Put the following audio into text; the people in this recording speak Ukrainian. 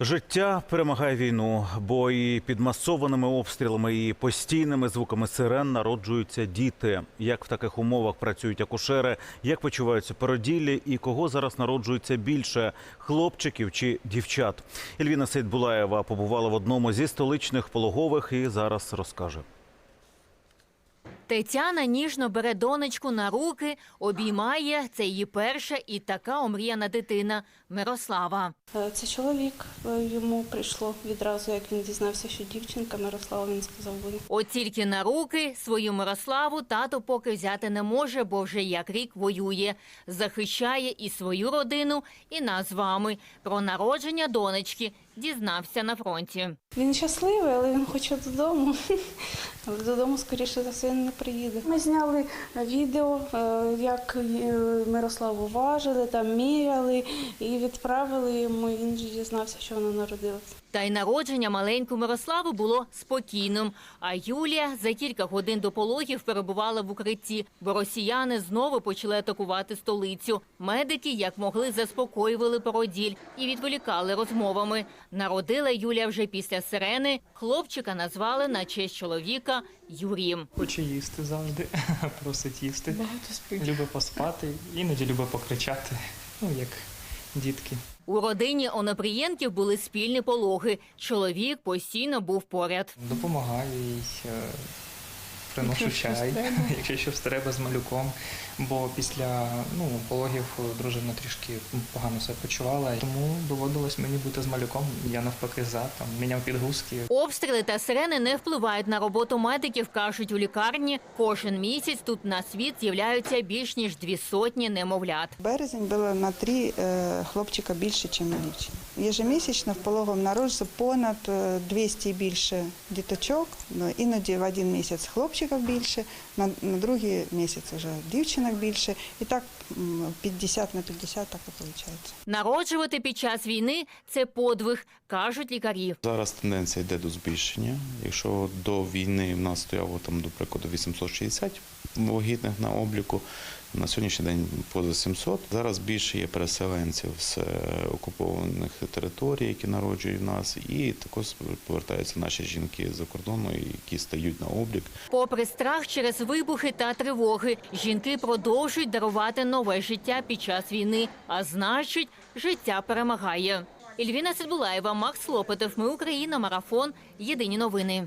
Життя перемагає війну, бо і під масованими обстрілами і постійними звуками сирен народжуються діти. Як в таких умовах працюють акушери, як почуваються породіллі і кого зараз народжується більше хлопчиків чи дівчат? Ільвіна Сейдбулаєва побувала в одному зі столичних пологових і зараз розкаже. Тетяна ніжно бере донечку на руки, обіймає. Це її перша і така омріяна дитина Мирослава. Е, Це чоловік. е, Йому прийшло відразу, як він дізнався, що дівчинка Мирослава, він сказав, буде. От тільки на руки свою Мирославу тато поки взяти не може, бо вже як рік воює. Захищає і свою родину, і нас з вами. Про народження донечки дізнався на фронті. Він щасливий, але він хоче додому. Але додому, скоріше за все, він не приїде. Ми зняли відео, е, як е, Мирославу важили, там міряли і відправили йому. і Він дізнався, що вона народилася. Та й народження маленької Мирослави було спокійним. А Юлія за кілька годин до пологів перебувала в укритті, бо росіяни знову почали атакувати столицю. Медики, як могли, заспокоювали породіль і відволікали розмовами. Народила Юлія вже після сирени. Хлопчика назвали на честь чоловіка Юрієм. Хоче їсти завжди, просить їсти. Багато спить. Любить поспати, іноді любить покричати, ну як дітки. У родині Онопрієнків були спільні пологи. Чоловік постійно був поряд. Допомагає їй, е, приношу Якщо щось чай, треба. якщо щось треба з малюком. Бо після ну, пологів дружина трішки погано себе почувала, тому доводилось мені бути з малюком. Я навпаки за там міняв підгузки. Обстріли та сирени не впливають на роботу медиків, кажуть у лікарні. Кожен місяць тут на світ з'являються більш ніж дві сотні немовлят. Березень було на три е, хлопчика більше, ніж дівчин. Ежемісячно в пологовому народжується понад е, 200 і більше діточок. Ну, Іноді в один місяць хлопчиків більше, на, на другий місяць вже дівчинок більше. І так м, 50 на 50 так і виходить. Народжувати під час війни це подвиг, кажуть лікарі. Зараз тенденція йде до збільшення. Якщо до війни в нас стояло там, до прикладу, 860 вагітних на обліку, на сьогоднішній день поза 700. Зараз більше є переселенців з е, окупованих територій, які народжують в нас, і також повертаються наші жінки з-за кордону, які стають на облік. Попри страх через вибухи та тривоги, жінки продовжують дарувати нове життя під час війни, а значить, життя перемагає. Ільвіна Сидбулаєва, Макс Лопетов. Ми Україна. Марафон. Єдині новини.